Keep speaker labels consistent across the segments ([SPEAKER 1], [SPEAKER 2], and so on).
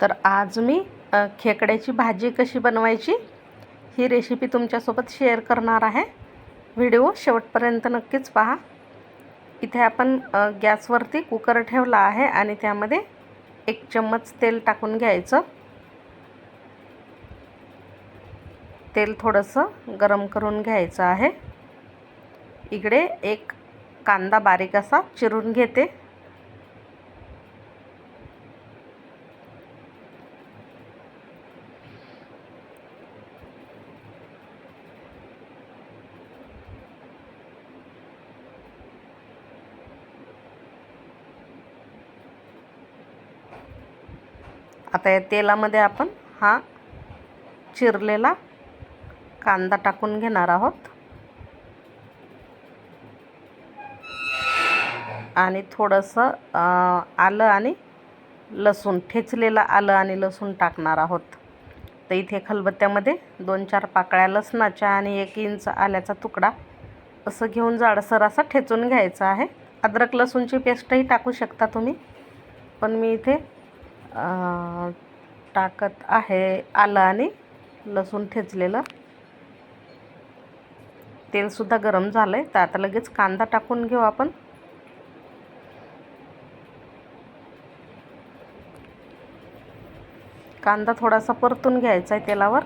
[SPEAKER 1] तर आज मी खेकड्याची भाजी कशी बनवायची ही रेसिपी तुमच्यासोबत शेअर करणार आहे. व्हिडिओ शेवटपर्यंत नक्कीच पहा. इथे आपण गॅसवरती कुकर ठेवला आहे आणि त्यामध्ये एक चम्मच तेल टाकून घ्यायचं. तेल थोडंसं गरम करून घ्यायचं आहे. इकडे एक कांदा बारीक असा चिरून घेते. आता या तेलामध्ये आपण हा चिरलेला कांदा टाकून घेणार आहोत. आणि थोडंसं आलं आणि लसूण ठेचलेलं आलं आणि लसूण टाकणार आहोत. तर इथे खलबत्त्यामध्ये दोन चार पाकळ्या लसणाच्या आणि एक इंच आल्याचा तुकडा असं घेऊन जाडसर असा ठेचून घ्यायचा आहे. अद्रक लसूणची पेस्टही टाकू शकता तुम्ही. पण मी इथे टाकत आहे आलं आणि लसूण ठेचलेलं. तेलसुद्धा गरम झालं आहे तर आता लगेच कांदा टाकून घेऊ आपण. कांदा थोडासा परतून घ्यायचा आहे तेलावर.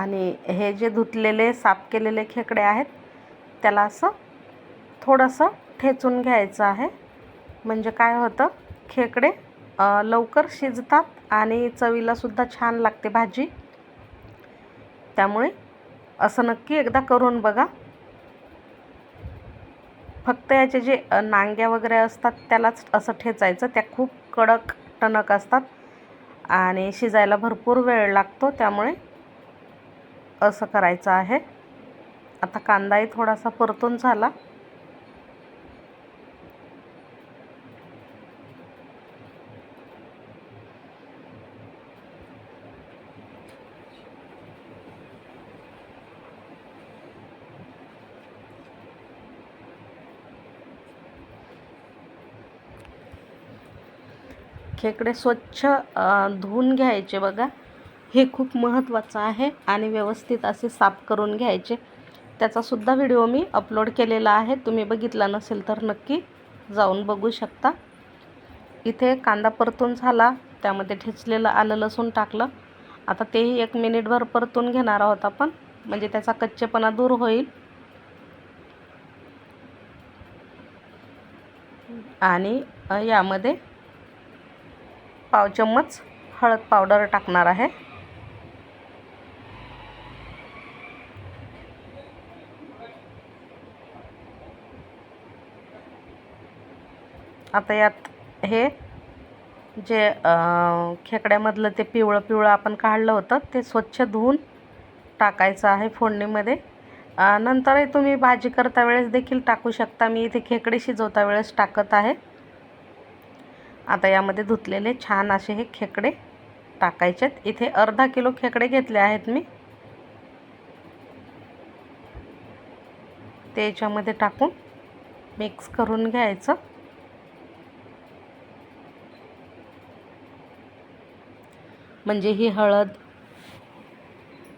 [SPEAKER 1] आणि हे जे धुतलेले साफ केलेले खेकडे आहेत त्याला असं थोडंसं ठेचून घ्यायचं आहे. म्हणजे काय होतं खेकडे लवकर शिजतात आणि चवीलासुद्धा छान लागते भाजी. त्यामुळे असं नक्की एकदा करून बघा. फक्त याचे जे नांग्या वगैरे असतात त्यालाच असं ठेचायचं. त्या खूप कडक टणक असतात आणि शिजायला भरपूर वेळ लागतो. त्यामुळे असं करायचं आहे. आता कांदाही थोडासा परतून झाला. खेकडे स्वच्छ धुवून घ्यायचे बघा. हे खूप महत्त्वाचं आहे आणि व्यवस्थित असे साफ करून घ्यायचे. त्याचासुद्धा व्हिडिओ मी अपलोड केलेला आहे. तुम्ही बघितला नसेल तर नक्की जाऊन बघू शकता. इथे कांदा परतून झाला. त्यामध्ये ठेचलेलं आलं लसूण टाकलं. आता तेही एक मिनिटभर परतून घेणार आहोत आपण. म्हणजे त्याचा कच्चेपणा दूर होईल. आणि यामध्ये पाव चम्मच हळद पावडर टाकणार आहे. आता यात हे जे खेकड्यामधलं ते पिवळं पिवळं आपण काढलं होतं ते स्वच्छ धुवून टाकायचं आहे फोडणीमध्ये. नंतरही तुम्ही भाजी करता वेळेस देखील टाकू शकता. मी इथे खेकडे शिजवता वेळेस टाकत आहे. आता यामध्ये धुतलेले छान असे हे खेकडे टाकायचेत इथे अर्धा किलो खेकडे घेतले आहेत मी. ते याच्यामध्ये टाकून मिक्स करून घ्यायचं. म्हणजे ही हळद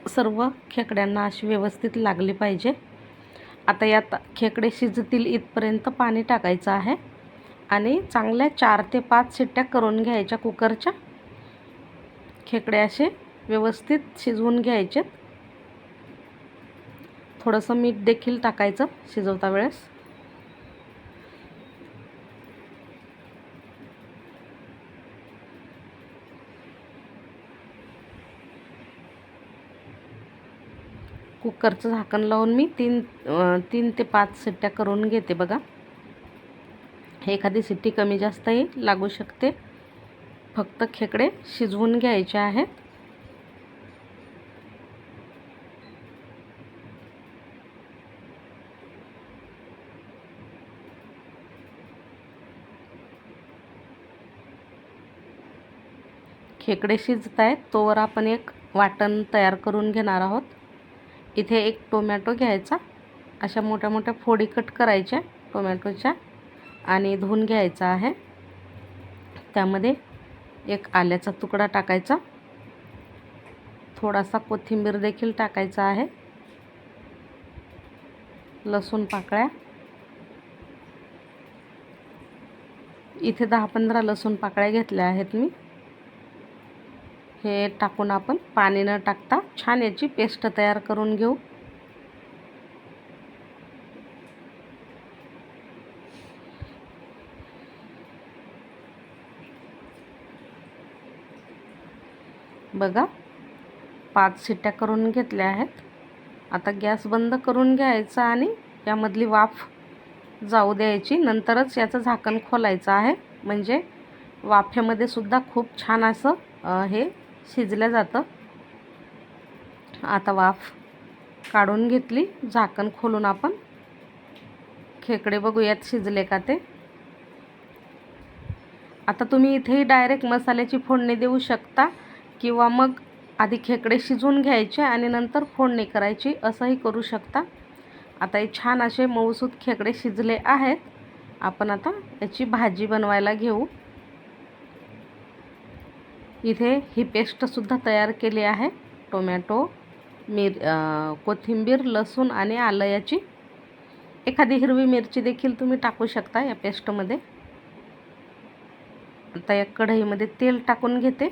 [SPEAKER 1] सर्व खेकड्यांना अशी व्यवस्थित लागली पाहिजे. आता यात खेकडे शिजतील इथपर्यंत पाणी टाकायचं आहे आणि चांगल्या चार ते पाच शिट्ट्या करून घ्यायच्या कुकरच्या. खेकडे असे व्यवस्थित शिजवून घ्यायचे थोडंसं मीठ देखील टाकायचं शिजवता वेळेस. कुकरचं झाकण लावून मी तीन तीन ते पाच सिट्ट्या करून घेते बघा. एखादी सिट्टी कमी जास्तही लागू शकते. फक्त खेकडे शिजवून घ्यायचे आहेत. खेकडे शिजत आहेत तोवर आपण एक वाटण तयार करून घेणार आहोत. इथे एक टोमॅटो घ्यायचा. अशा मोठ्या मोठ्या फोडी कट करायच्या टोमॅटोच्या आणि धुवून घ्यायचा आहे. त्यामध्ये एक आल्याचा तुकडा टाकायचा. थोडासा कोथिंबीर देखील टाकायचा आहे. लसूण पाकळ्या. इथे दहा पंधरा लसूण पाकळ्या घेतल्या आहेत मी. हे टाकून आपण पाणी न टाकता छान याची पेस्ट तयार करून घेऊ. बघा पाच शिट्ट्या करून घेतल्या आहेत. आता गॅस बंद करून घ्यायचा आणि यामधली वाफ जाऊ द्यायची. नंतरच याचं झाकण खोलायचं आहे. म्हणजे वाफेमध्ये सुद्धा खूप छान असं हे शिजलं जातं. आता वाफ काढून घेतली. झाकण खोलून आपण. खेकडे बघूयात शिजले का ते. आता तुम्ही इथेही डायरेक्ट मसाल्याची फोडणी देऊ शकता किंवा मग आधी खेकडे शिजवून घ्यायचे आणि नंतर फोडणी करायची असंही करू शकता. आता हे छान असे मऊसूत खेकडे शिजले आहेत. आपण आता याची भाजी बनवायला घेऊ. इथे ही पेस्टसुद्धा तयार केली आहे. टोमॅटो मिर कोथिंबीर लसूण आणि आलं याची एखादी हिरवी मिरची देखील तुम्ही टाकू शकता या पेस्टमध्ये. आता या कढईमध्ये तेल टाकून घेते.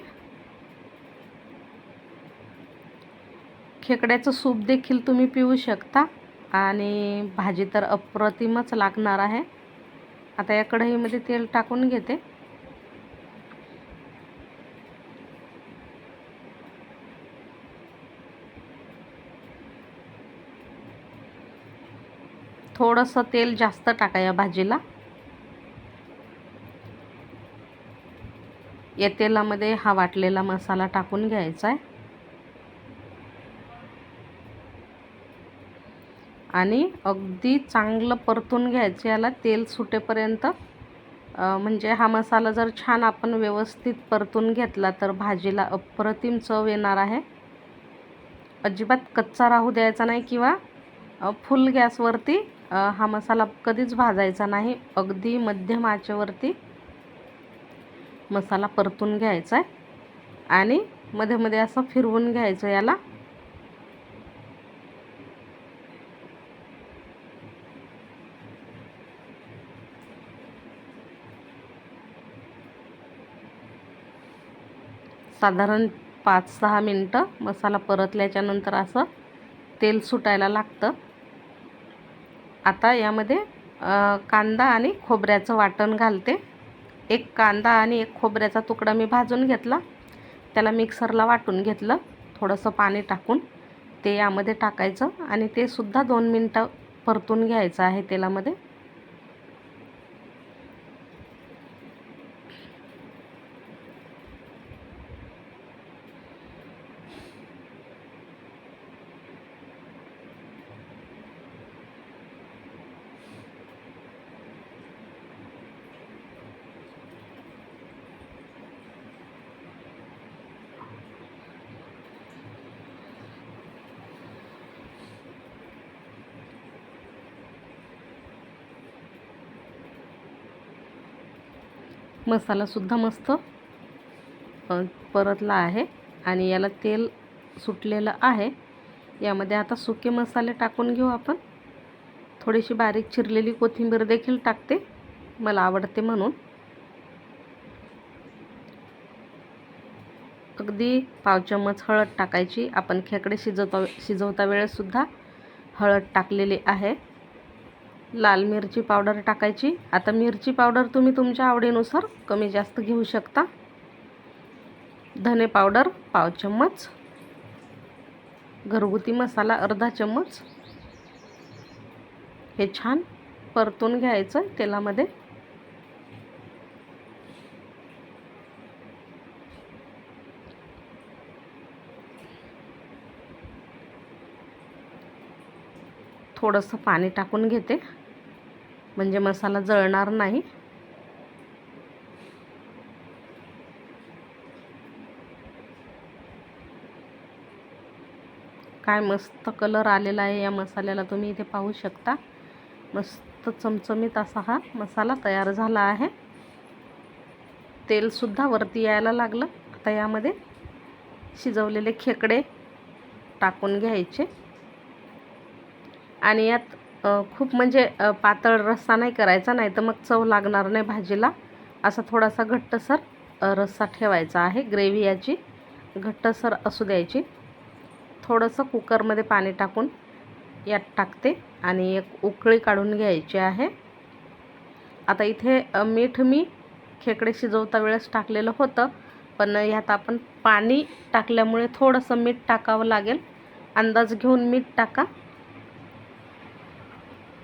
[SPEAKER 1] खेकड्याचं सूप देखील तुम्ही पिऊ शकता आणि भाजी तर अप्रतिमच लागणार आहे. आता या कढईमध्ये तेल टाकून घेते. थोडंसं तेल जास्त टाका या भाजीला. या तेलामध्ये हा वाटलेला मसाला टाकून घ्यायचा आहे. आणि अगदी चांगलं परतून घ्यायचं याला तेल सुटेपर्यंत. म्हणजे हा मसाला जर छान आपण व्यवस्थित परतून घेतला तर भाजीला अप्रतिम चव येणार आहे. अजिबात कच्चा राहू द्यायचा नाही किंवा फुल गॅसवरती हा मसाला कधीच भाजायचा नाही. अगदी मध्यम आचेवरती मसाला परतून घ्यायचा आहे आणि मध्ये मध्ये असं फिरवून घ्यायचं याला. साधारण पाच सहा मिनटं मसाला परतल्याच्यानंतर असं तेल सुटायला लागतं. आता यामध्ये कांदा आणि खोबऱ्याचं वाटण घालते. एक कांदा आणि एक खोबऱ्याचा तुकडा मी भाजून घेतला. त्याला मिक्सरला वाटून घेतलं. थोडंसं पाणी टाकून ते यामध्ये टाकायचं आणि ते सुद्धा दोन मिनटं परतून घ्यायचं आहे तेलामध्ये. मसालासुद्धा मस्त परतला आहे. आणि याला तेल सुटलेलं आहे. यामध्ये आता सुके मसाले टाकून घेऊ आपण. थोडीशी बारीक चिरलेली कोथिंबीर देखील टाकते. मला आवडते म्हणून. अगदी पाव चम्मच हळद टाकायची. आपण खेकडे शिजवता शिजवता वेळेसुद्धा हळद टाकलेली आहे. लाल मिरची पावडर टाकायची. आता मिरची पावडर तुम्ही तुमच्या आवडीनुसार कमी जास्त घेऊ शकता. धने पावडर पाव चम्मच. घरगुती मसाला अर्धा चम्मच. हे छान परतून घ्यायचं तेलामध्ये. थोडंसं पाणी टाकून घेते. म्हणजे मसाला जळणार नाही. काय मस्त कलर आलेला आहे या मसाल्याला. तुम्ही इथे पाहू शकता. मस्त चमचमीत असा हा मसाला तयार झाला आहे. तेलसुद्धा वरती यायला लागलं. आता यामध्ये शिजवलेले खेकडे टाकून घ्यायचे. आणि यात खूप म्हणजे पातळ रस्सा नाही करायचा नाही तर मग चव लागणार नाही भाजीला. असा थोडासा घट्टसर रस्सा ठेवायचा आहे. ग्रेव्ही याची घट्टसर असू द्यायची. थोडंसं कुकरमध्ये पाणी टाकून यात टाकते आणि एक उकळी काढून घ्यायची आहे. आता इथे मीठ मी खेकडे शिजवता वेळेस टाकलेलं होतं पण ह्यात आपण पाणी टाकल्यामुळे थोडंसं मीठ टाकावं लागेल. अंदाज घेऊन मीठ टाका.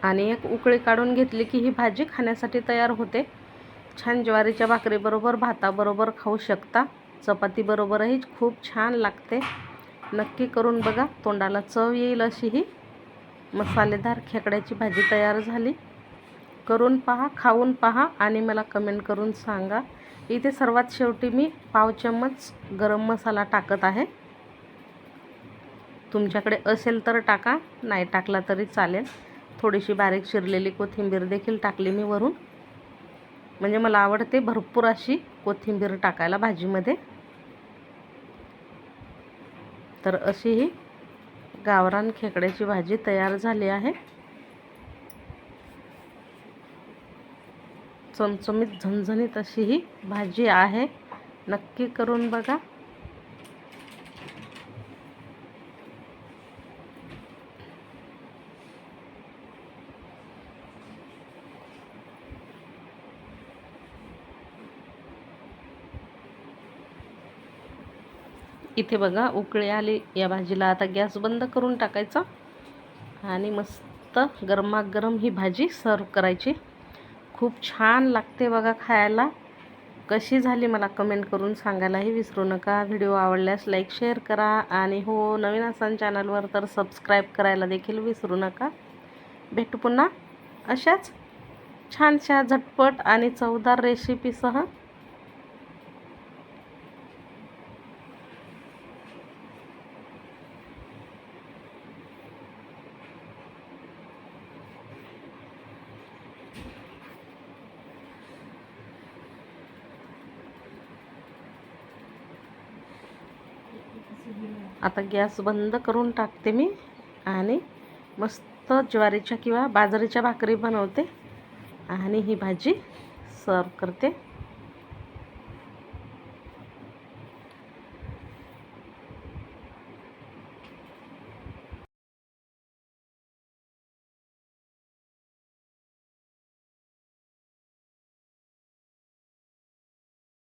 [SPEAKER 1] आणि एक उकळी काढून घेतली की ही भाजी खाण्यासाठी तयार होते. छान ज्वारीच्या भाकरीबरोबर भाताबरोबर खाऊ शकता. चपातीबरोबरही खूप छान लागते. नक्की करून बघा तोंडाला चव येईल अशी ही. मसालेदार खेकड्याची भाजी तयार झाली. करून पहा खाऊन पहा आणि मला कमेंट करून सांगा. इथे सर्वात शेवटी मी पाव चम्मच गरम मसाला टाकत आहे. तुमच्याकडे असेल तर टाका नाही टाकला तरी चालेल. थोडीशी बारीक शिरलेली कोथिंबीर देखील टाकली मी वरून. म्हणजे मला आवडते भरपूर अशी कोथिंबीर टाकायला भाजीमध्ये. तर अशी ही गावरान खेकड्याची भाजी तयार झाली आहे. चमचमीत झणझणीत अशी ही भाजी आहे. नक्की करून बघा. इथे बघा उकळी आली या भाजीला. आता गॅस बंद करून टाकायचा. आणि मस्त गरमागरम ही भाजी सर्व करायची. खूप छान लागते बघा खायला. कशी झाली मला कमेंट करून सांगायलाही विसरू नका. व्हिडिओ आवडल्यास लाईक शेअर करा. आणि हो नवीन असाल चॅनलवर तर सबस्क्राईब करायला देखील विसरू नका. भेटू पुन्हा अशाच छानशा झटपट आणि चवदार रेसिपीसह आता गॅस बंद करून टाकते मी आणि मस्त ज्वारीच्या किंवा बाजरीच्या भाकरी बनवते आणि ही भाजी सर्व करते.